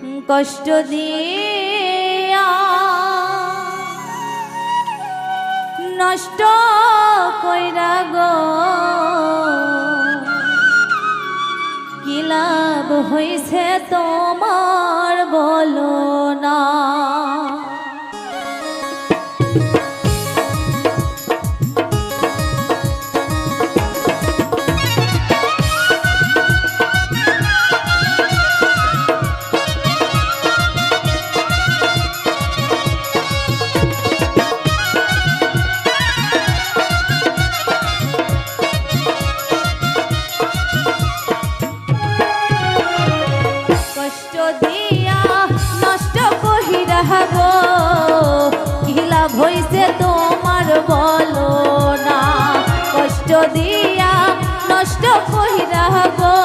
কষ্ট দিয়া নষ্ট কইরা গো কিলাব হইছে তোমার? দিয়া নষ্ট কইরা গো।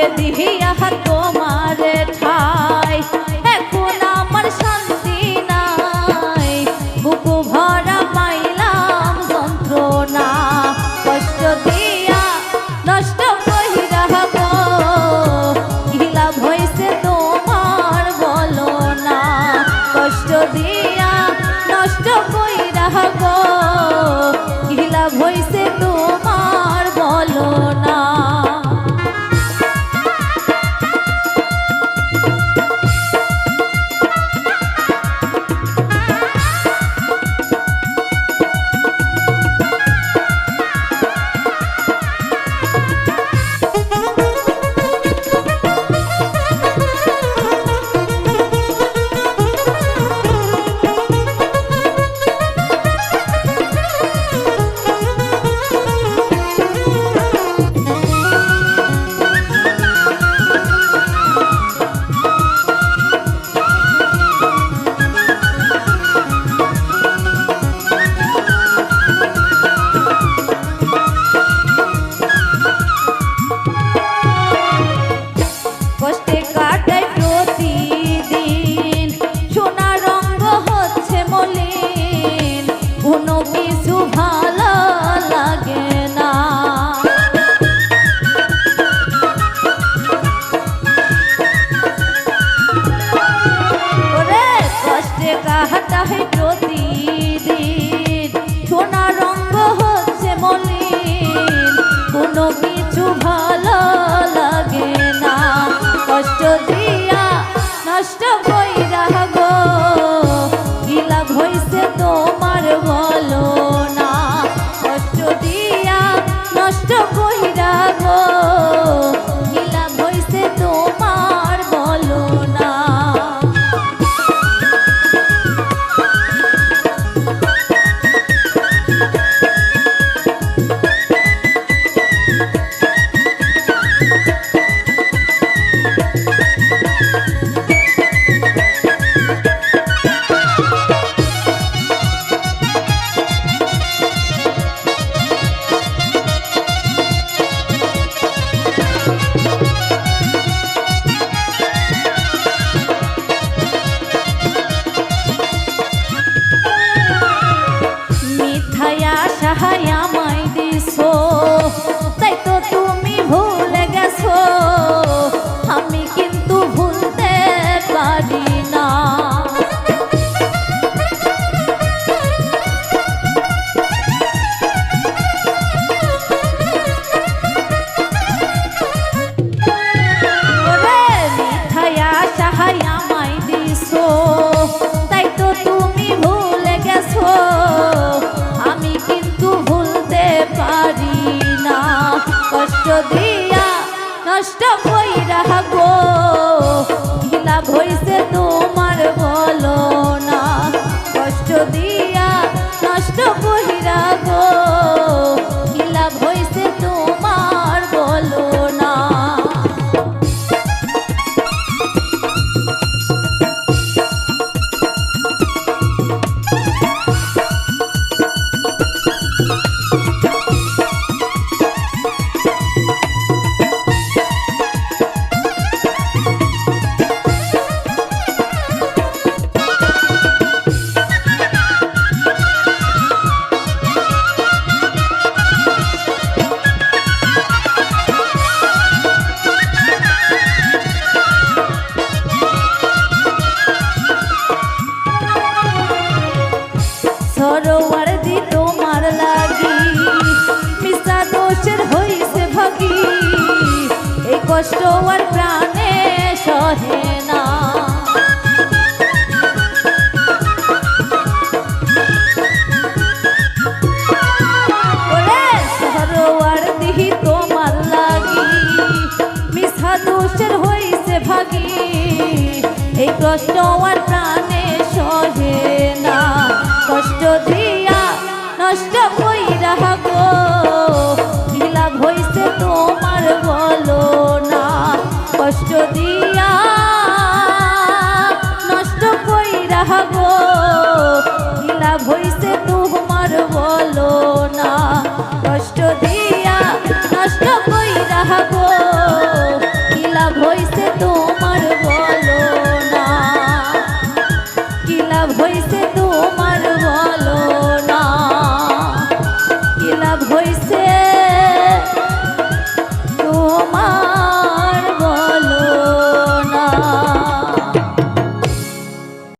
দিয়ে দিহি আহার তোমার হয় প্রতিদিন। সোনা রঙ্গ হচ্ছে মলিন কোনো কিছু ভালো লাগে না। কষ্ট দিয়া নষ্ট minha mãe disse: কষ্ট প্রাণে সহে না। কষ্ট আর প্রাণে সহে না কষ্ট দিয়ে বলো না।